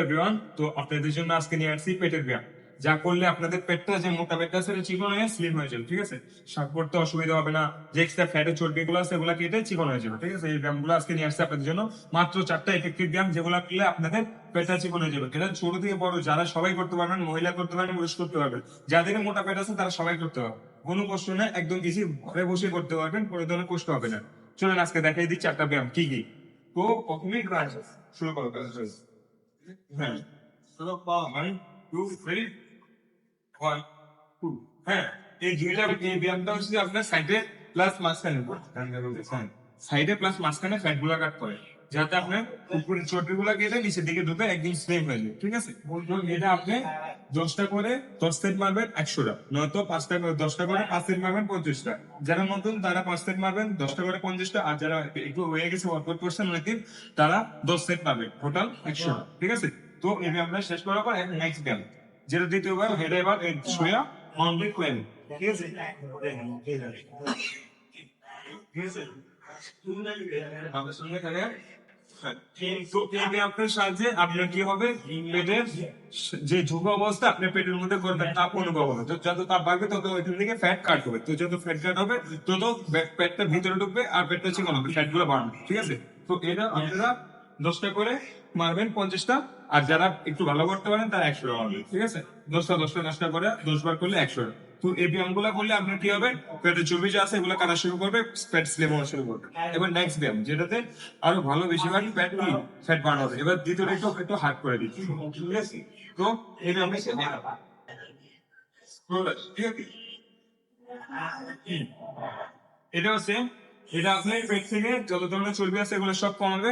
Everyone তো আপনাদের জন্য আজকে নিয়ে আসছি পেটের ব্যায়াম। যা করলে আপনাদের পেটটা যে মোটা পেটটা আছে চিকন হয়ে স্লিম হয়ে যাবে, ঠিক আছে? শ্বাস করতে অসুবিধা হবে না, যে এক্সট্রা ফ্যাটের চর্বিগুলো আছে সেগুলো কেটে চিকন হয়ে যাবে, ঠিক আছে? এই ব্যায়ামগুলো আজকে নিয়ে আসছে আপনাদের জন্য। মাত্র চারটা এফেক্টিভ ব্যায়াম, যেগুলো করলে আপনাদের পেটটা চিকন হয়ে যাবে। এটা ছোট থেকে বড়, যারা সবাই করতে পারবেন, মহিলা করতে পারবেন, পুরুষ করতে পারবেন যাদের মোটা পেট আছে, তারা সবাই করতে পারবে কোনো কষ্ট নেই একদম ইজি ঘরে বসে করতে পারবেন, কোনো ধরনের কষ্ট হবে না। চলুন আজকে দেখাই দিই চারটা ব্যায়াম, কি কি? তো প্রথমেই শুরু করো হ্যাঁ ওয়ান টু থ্রি টু হ্যাঁ এই দুইটা এই ব্যায়ামটা হচ্ছে আপনার সাইডে প্লাস মাঝখানে সাইডে প্লাস মাঝখানে ফ্যাটগুলা কাট করে। যাতে আপনার উপরে চর্বি গুলা কেটে নিচের দিকে ঢুকে একদম স্লিম হয়ে যায়, ঠিক আছে? এটা আপনি দশটা করে দশ সেট মারবেন একশোটা, নয়তো পাঁচটা করে দশটা করে পাঁচ সেট মারবেন পঞ্চাশটা। যারা নতুন, তারা পাঁচ সেট মারবেন, দশটা করে পঞ্চাশটা, আর যারা একটু হয়ে গেছে ওয়ার্কআউট করছেন অনেকদিন তারা দশ সেট পাবেন টোটাল একশো ঠিক আছে? তো এই ব্যায়ামটা শেষ করার পর নেক্সট ব্যায়াম যেটা দ্বিতীয়বার হেডে এবার সোয়া অনলি কোয়েন ঠিক আছে? ঠিক আছে? ফ্যাট তো যত ফ্যাট কাট হবে। তত পেটটা ভিতরে ঢুকবে আর পেটটা হবে ফ্যাটগুলো বাড়বে, ঠিক আছে? তো এটা আপনারা দশটা করে মারবেন, পঞ্চাশটা। আর যারা একটু ভালো করতে পারেন, তারা একশো টাকা ঠিক আছে? দশটা দশটা দশটা করে দশ বার করলে একশো টাকা। এই ব্যায়ামগুলা করলে আপনার কি হবে? পেটের চর্বি যা আছে এগুলো কাটা শুরু করবে স্লিম হওয়া শুরু করবে। এবার নেক্সট ব্যায়াম, যেটাতে আরও ভালো বেশিরভাগ কি? ফ্যাট বাড়াবে এবার দ্বিতীয়টা একটু একটু হার্ড করে দিচ্ছি। তো এই এটা হচ্ছে এটা আপনি পেট থেকে যত ধরনের চর্বি আছে এগুলো সব কমাবে,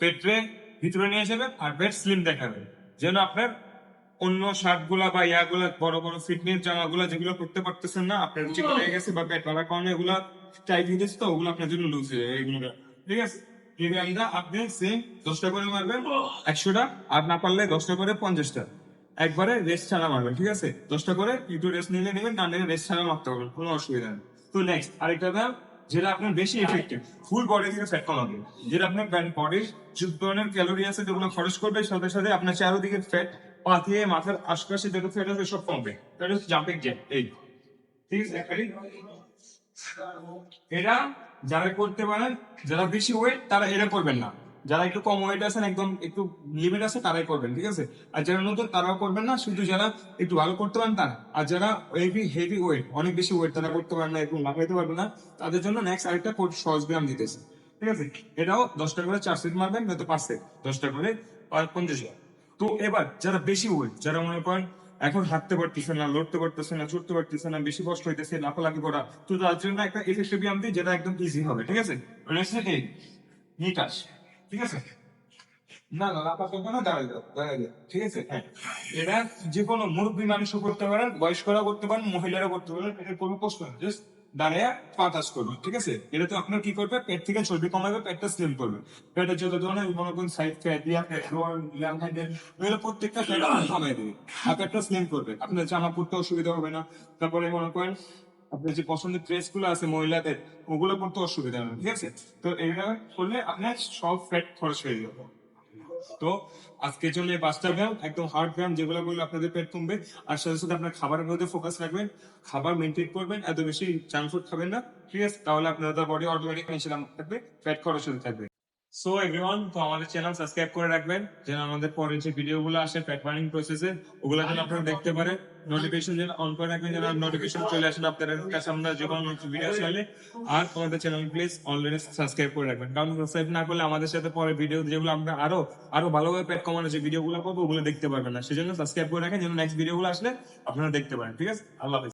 পেটে ভিতরে নিয়ে যাবে আর পেট স্লিম দেখাবে। যেন আপনার অন্য শার্টগুলা বা ইয়াগুলা বড় বড় ফিটনেস জামা গুলা যেগুলো করতে পারতেছেন না আপনার চিকন হয়ে গেছে বা পেট বাড়ার কারণে এগুলা টাইট হয়ে গেছে তো ওগুলো আপনার জন্য লুজ হয়ে যায় এগুলো। ঠিক আছে? আপনি সেম দশটা করে মারবেন একশোটা আর না পারলে দশটা করে পঞ্চাশটা। একবারে রেস্ট ছাড়া মারবেন ঠিক আছে? দশটা করে একটু রেস্ট নিলে নেবেন না নিলে রেস্ট ছাড়া মারতে হবে কোনো অসুবিধা নেই। তো নেক্সট আরেকটা ব্যায়াম যেটা আপনার বেশি এফেক্টিভ ফুল বডি থেকে ফ্যাট কমাবে। যেটা আপনার বডির যে ধরনের ক্যালোরি আছে যেগুলো খরচ করবে সাথে সাথে আপনার চারোদিকে ফ্যাট পা থেকে মাথার আশপাশে যত ফ্যাট আছে সব কমবে। এটা হচ্ছে জাম্পিং জ্যাক এই। ঠিক আছে? এটা যারা করতে পারেন, যারা বেশি ওয়েট তারা এটা করবেন না। যারা একটু কম ওয়েট আছেন, একদম একটু লিমিট আছে, তারাই করবেন, ঠিক আছে? আর যারা নতুন, তারাও করবেন না, শুধু যারা একটু ভালো করতে পারেন, তারা। আর যারা হেভি হেভি ওয়েট অনেক বেশি ওয়েট তারা করতে পারেন না একটু লাগাইতে পারবে না, তাদের জন্য নেক্সট আরেকটা কোর্স সহজ ব্যায়াম দিতেছে। ঠিক আছে? এটাও দশটা করে চার সেট মারবেন, নয়তো পাঁচ সেট। দশটা করে পঞ্চাশ বার। তো এবার যারা বেশি ওয়েট যারা মনে করেন এখন হাঁটতে পারতেছে না, লড়তে পারতেছে না, ছুটতে পারতেছে না, বেশি কষ্ট হইতেছে, লাফালাফি করা, তো তার জন্য একটা এফেক্টিভ ব্যায়াম দিই যেটা একদম ইজি হবে, ঠিক আছে? নিটাস ঠিক আছে? না না, লাফা না দাঁড়াই যাও দাঁড়াই যাও, ঠিক আছে? হ্যাঁ। এটা যে কোনো মুরব্বী মানুষও করতে পারেন বয়স্করা করতে পারেন মহিলারা করতে পারেন এটা কোনো প্রশ্ন জাস্ট দাঁড়িয়ে পা টাচ করবে ঠিক আছে? এটা তো আপনার কি করবে? পেট থেকে চর্বি কমাবে পেটটা স্লিম করবে। পেটের যত ধরনের মনে করুন সাইড ফ্যাট এগুলো প্রত্যেকটা ফ্যাট কমাই দেবে। আর পেটটা স্লিম করবে। আপনার জামা পড়তে অসুবিধা হবে না। তারপরে মনে করেন আপনার যে পছন্দের ড্রেসগুলো আছে মহিলাদের ওগুলো পড়তে অসুবিধা হবে ঠিক আছে? তো এইভাবে করলে আপনার সব ফ্যাট খরচ হয়ে যাবে। তো জন্য এই পাঁচটা ব্যায়াম একদম হার্ড ব্যায়াম যেগুলো করলে আপনাদের পেট কমবে আর সাথে সাথে আপনার খাবারের মধ্যে ফোকাস রাখবেন। খাবার মেনটেন করবেন, এত বেশি জাঙ্ক ফুড খাবেন না। ঠিক আছে? তাহলে আপনাদের বডি অটোমেটিক থাকবে ফ্যাট খরচ হতে থাকবে। সো এভরিওয়ান তো আমাদের চ্যানেল সাবস্ক্রাইব করে রাখবেন। যেন আমাদের পরে যে ভিডিও গুলো আসে ফ্যাট বার্নিং প্রসেসে ওগুলো যেন আপনারা দেখতে পারেন। নোটিফিকেশন যেন অন করে রাখবেন, যেন নোটিফিকেশন চলে আসেন আপনাদের কাছে আমরা যে কোনো ভিডিও আসলে আর আমাদের চ্যানেল প্লিজ অলরেডি সাবস্ক্রাইব করে রাখবেন। কারণ সাবস্ক্রাইব না করলে আমাদের সাথে পরে ভিডিও যেগুলো আমরা আরও আরও ভালোভাবে পেট কমানো যে ভিডিও গুলো করব, ওগুলো দেখতে পারবেন না। সেজন্য সাবস্ক্রাইব করে রাখেন, যেন নেক্সট ভিডিও গুলো আসলে আপনারা দেখতে পারেন। ঠিক আছে? আল্লাহ।